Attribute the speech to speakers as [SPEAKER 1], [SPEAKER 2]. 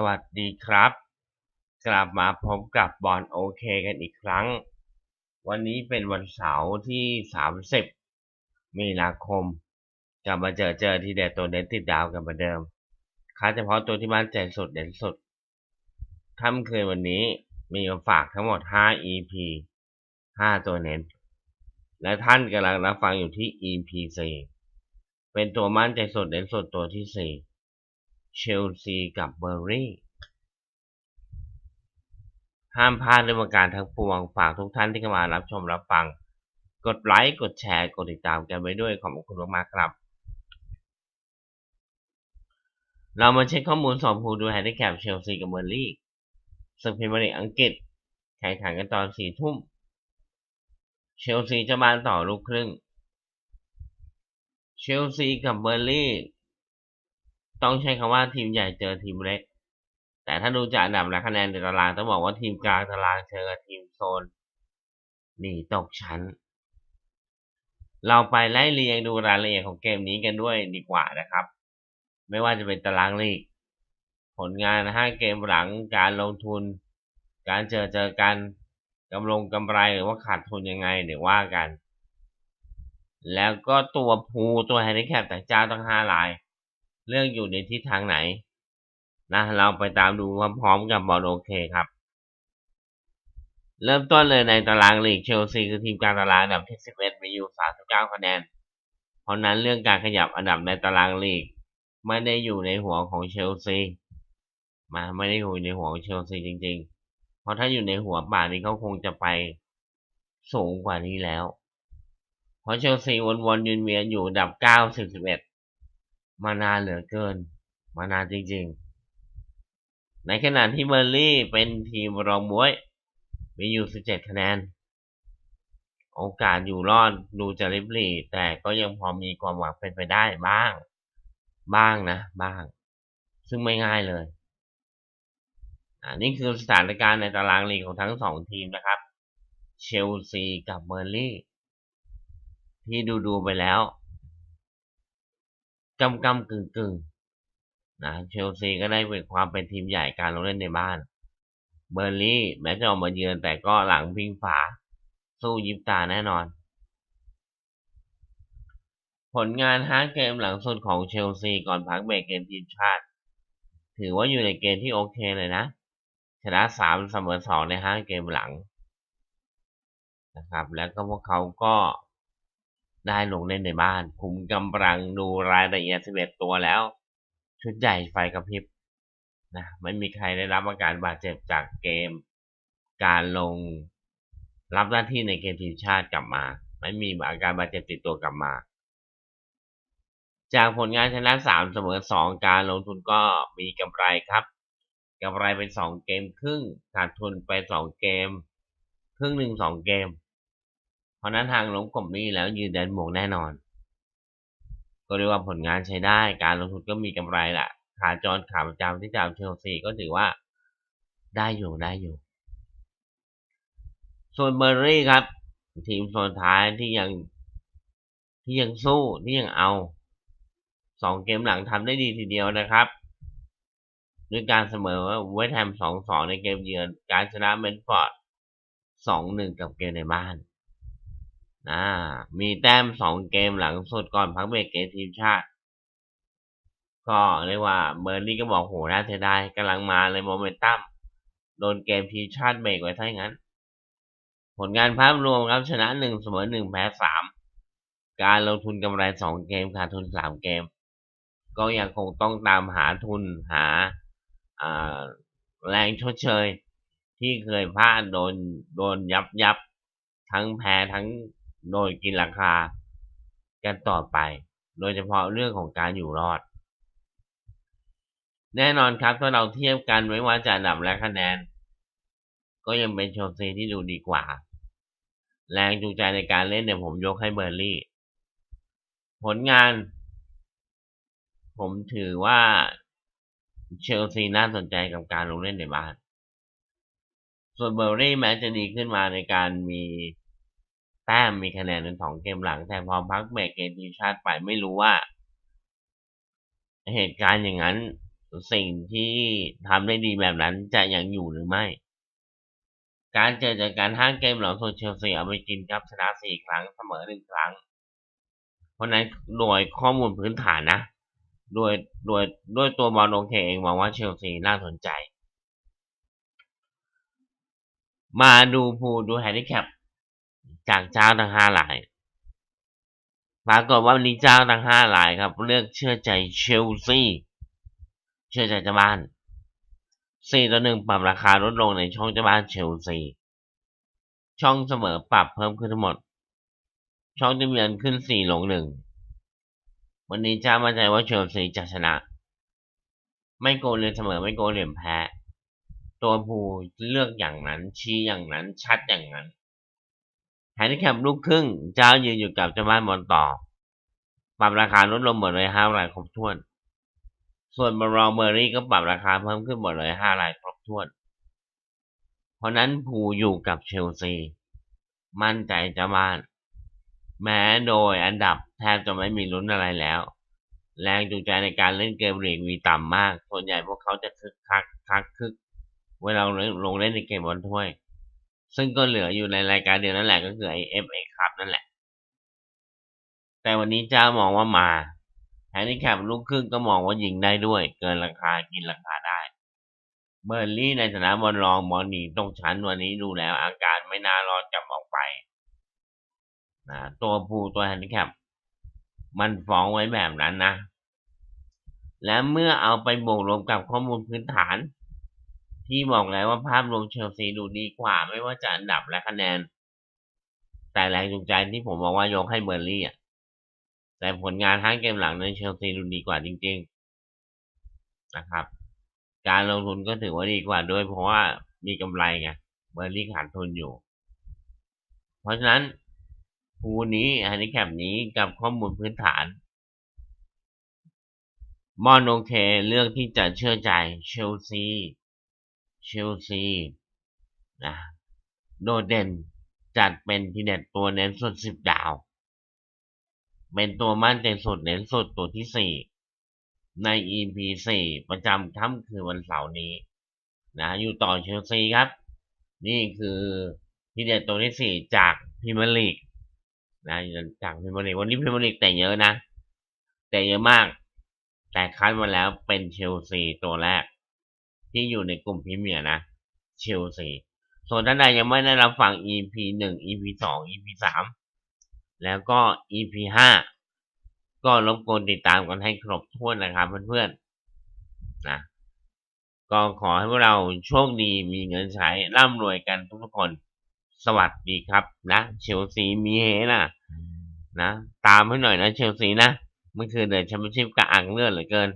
[SPEAKER 1] สวัสดีครับ กลับมาพบกับบอลโอเคกันอีกครั้ง วันนี้เป็นวันเสาร์ที่ 30 มีนาคมกลับมาเจอเจอที่เด็ดตัวเด็ดติดดาวกันเหมือนเดิมคัดเฉพาะตัวที่มั่นใจสุดเด่นสุดค่ำคืนวันนี้มีมาฝากทั้งหมด 5 EP 5 ตัวเน้น และท่านกำลังรับฟังอยู่ที่ EP 4เป็นตัวมั่นใจสุดเด่นสุดตัวที่ 4 เชลซีกับเบอร์รี่ห้ามพลาดในวงการทั้งปวงฝากทุกท่านที่เข้ามารับชมรับฟัง กดไลค์กดแชร์ กดติดตามกันไว้ด้วยขอบคุณมากๆครับ เรามาเช็คข้อมูลสอบผูดูแฮนดิแคปเชลซีกับเบอร์รี่ศึกพรีเมียร์ลีกอังกฤษแข่งขันกันตอนสี่ทุ่ม เชลซีจะบานต่อลูกครึ่ง เชลซีกับเบอร์ลี่ ต้องใช้คำว่าทีมใหญ่เจอทีมเล็ก แต่ถ้าดูจากอันดับและคะแนนในตารางต้องบอกว่าทีมกลางตารางเจอกับทีมโซนหนีตกชั้น เราไปไล่เรียงดูรายละเอียดของเกมนี้กันด้วยดีกว่านะครับ ไม่ว่าจะเป็นตารางลีก ผลงานห้าเกมหลังการลงทุน การเจอเจอกันกำลงกำไรหรือว่าขาดทุนยังไงเดี๋ยวว่ากัน แล้วก็ตัวภูตัวแฮนดิแคปแต่เจ้าตั้งห้าลาย เรื่องอยู่ในทิศทางไหนนะเราไปตามดูพร้อมๆกับบอลโอเคครับ เริ่มต้นเลยในตารางลีกเชลซีคือทีมกลางตารางอันดับที่ 11 มีอยู่ 39 คะแนน เพราะนั้นเรื่องการขยับอันดับในตารางลีก ไม่ได้อยู่ในหัวของเชลซีมาไม่ได้อยู่ในหัวของเชลซีจริง ๆ เพราะถ้าอยู่ในหัวป่านี้เขาคงจะไปสูงกว่านี้แล้ว เพราะเชลซีวนๆยืนเวียนอยู่อันดับ9 11 มานานเหลือเกิน มานานจริงๆ ในขณะที่เบอร์ลี่เป็นทีมรองบวย มีอยู่ 17 คะแนน โอกาสอยู่รอดดูจะริบหรี่แต่ก็ยังพอมีความหวังเป็นไปได้บ้าง บ้างนะ บ้าง ซึ่งไม่ง่ายเลยอันนี้คือสถานการณ์ในตารางลีกของทั้งสองทีมนะครับ เชลซีกับเบอร์ลี่ ที่ดูดูไปแล้ว กำกำกึ่งกึ่งนะเชลซีก็ได้เป็นความเป็นทีมใหญ่การลงเล่นในบ้าน เบอร์ลี่แม้จะออกมาเยือนแต่ก็หลังพิงฝา สู้ยิบตาแน่นอน ผลงาน5เกมหลังสุดของเชลซีก่อนพักเบรกเกมทีมชาติ ถือว่าอยู่ในเกณฑ์ที่โอเคเลยนะ ชนะ3เสมอ2ใน5เกมหลังนะครับ แล้วก็พวกเขาก็ ได้ลงเล่นในบ้านคุมกำลังดูรายละเอียด 11 ตัวแล้ว ชุดใหญ่ไฟกระพริบนะไม่มีใครได้รับอาการบาดเจ็บจากเกม การลงรับหน้าที่ในเกมทีมชาติกลับมา ไม่มีอาการบาดเจ็บติดตัวกลับมา จากผลงานชนะ3เสมอ2การลงทุนก็มีกำไรครับกำไรเป็น2เกมครึ่งขาดทุนไป2เกม ครึ่งหนึ่ง2เกม เพราะนั้นทางลงกลมนี้แล้วยืนเดินบวกแน่นอน ก็เรียกว่าผลงานใช้ได้การลงทุนก็มีกำไรแหละขาจรขาประจำที่จามเชลซีก็ถือว่าได้อยู่ได้อยู่ ส่วนเบอร์รี่ครับ ทีมโซนท้ายที่ยังที่ยังสู้ที่ยังเอาสองเกมหลังทำได้ดีทีเดียวนะครับด้วยการเสมอเวสต์แฮมสองสองในเกมเยือน การชนะเมนฟอร์ดสองหนึ่งกับเกมในบ้าน อ่า มีแต้มสองเกมหลังสุดก่อนพักเบรกเกมทีมชาติ ก็เรียกว่าเบอร์ลี่ก็บอกโหน่าเสียดายกำลังมาเลยโมเมนตัมโดนเกมทีมชาติเบรกไว้ถ้าอย่างนั้น ผลงานภาพรวมครับชนะหนึ่งเสมอหนึ่งแพ้สามการลงทุนกำไรสองเกมขาดทุนสามเกม ก็ยังคงต้องตามหาทุนหาแรงชดเชย ที่เคยพลาดโดนโดนยับยับทั้งแพ้ทั้ง โดยกินราคากันต่อไป โดยเฉพาะเรื่องของการอยู่รอด แน่นอนครับถ้าเราเทียบกันไม่ว่าจะอันดับและคะแนน ก็ยังเป็นโชซีที่ดูดีกว่า แรงจูงใจในการเล่นเนี่ยผมยกให้เบอร์ลี่ ผลงาน ผมถือว่าเชลซีน่าสนใจกับการลงเล่นในบ้าน ส่วนเบอร์รี่แม้จะดีขึ้นมาในการมี แต้มมีคะแนนในสองเกมหลัง แต่พอพักเบรกเกมทีมชาติไปไม่รู้ว่า เหตุการณ์อย่างนั้นสิ่งที่ทำได้ดีแบบนั้นจะยังอยู่หรือไม่ การเจอจากการห้างเกมหลังส่วนเชลซีเอาไปกินครับชนะสี่ครั้งเสมอหนึ่งครั้ง เพราะนั้นโดยข้อมูลพื้นฐานนะ โดยโดยด้วยตัวบอลโอเคเองมองว่าเชลซีน่าสนใจ มาดูพูดูแฮนดิแคป จากเจ้าทั้งห้าหลายปรากฏว่าวันนี้เจ้าทั้งห้าหลายครับ เลือกเชื่อใจเชลซีเชื่อใจเจ้าบ้านสี่ต่อหนึ่งปรับราคาลดลงในช่องเจ้าบ้านเชลซีช่องเสมอปรับเพิ่มขึ้นทั้งหมด ช่องที่มีเงินขึ้นสี่ลงหนึ่งวันนี้เจ้ามั่นใจว่าเชลซีจะชนะ ไม่โกลเลยเสมอไม่โกลเหลี่ยมแพ้ ตัวผู้เลือกอย่างนั้นชี้อย่างนั้นชัดอย่างนั้น แฮนดิแคปลูกครึ่งเจ้ายืนอยู่กับเจ้าบ้านบอลต่อ ปรับราคาลดลงหมดเลยห้ารายครบถ้วน ส่วนบรองเบอร์รี่ก็ปรับราคาเพิ่มขึ้นหมดเลยห้ารายครบถ้วน เพราะนั้นผู้อยู่กับเชลซี มั่นใจเจ้าบ้าน แม้โดยอันดับแทบจะไม่มีลุ้นอะไรแล้ว แรงจูงใจในการเล่นเกมลีกมีต่ำมาก ส่วนใหญ่พวกเขาจะคึกคักคักคึกเวลาลงเล่นในเกมบอลถ้วย ซึ่งก็เหลืออยู่ในรายการเดียวนั่นแหละก็คือไอเอฟเอคัพนั่นแหละ แต่วันนี้เจ้ามองว่ามาแฮนดิแคปลูกครึ่งก็มองว่ายิงได้ด้วย เกินราคากินราคาได้ เบอร์ลี่ในฐานะบอลรองบอลหนีตรงชั้นวันนี้ดูแล้ว อาการไม่น่ารอดจับออกไปนะตัวผู้ตัวแฮนดิแคปมันฟ้องไว้แบบนั้นนะ และเมื่อเอาไปบวกรวมกับข้อมูลพื้นฐาน ที่บอกแล้วว่าภาพรวมเชลซีดูดีกว่า ไม่ว่าจะอันดับและคะแนน แต่แรงจูงใจที่ผมบอกว่ายกให้เบอร์ลี่อะแต่ผลงานทั้งเกมหลังในเชลซีดูดีกว่าจริง ๆ นะครับ การลงทุนก็ถือว่าดีกว่าด้วยเพราะว่ามีกำไรไงเบอร์ลี่ขาดทุนอยู่ เพราะฉะนั้นคูนี้ฮันดิแคปนี้กับข้อมูลพื้นฐานมอนโอเคเลือกที่จะเชื่อใจเชลซี เชลซีนะโดดเด่นจัดเป็นทีเด็ดตัวเน้นสุดสิบดาว เป็นตัวมั่นใจสุดเน้นสุดตัวที่สี่ใน EP สี่ประจำค่ำคืนวันเสาร์นี้ นะอยู่ต่อเชลซีครับ นี่คือทีเด็ดตัวที่สี่จากพรีเมียร์ลีกนะจากพรีเมียร์ลีกวันนี้พรีเมียร์ลีกแต่เยอะนะ แต่เยอะมาก แต่คัดมาแล้วเป็นเชลซีตัวแรก ที่อยู่ในกลุ่มพรีเมียร์นะเชลซีส่วนท่านใดยังไม่ได้รับฟัง EP หนึ่ง EP สอง EP สามแล้วก็ EP ห้าก็รบกวนติดตามกันให้ครบถ้วนนะครับเพื่อนๆนะก็ขอให้พวกเราโชคดีมีเงินใช้ร่ำรวยกันทุกคน สวัสดีครับนะเชลซีมีเฮนะนะ ตามให้หน่อยนะเชลซีนะเมื่อคืนเดินแชมเปี้ยนชิพกระอังเลือดเหลือเกิน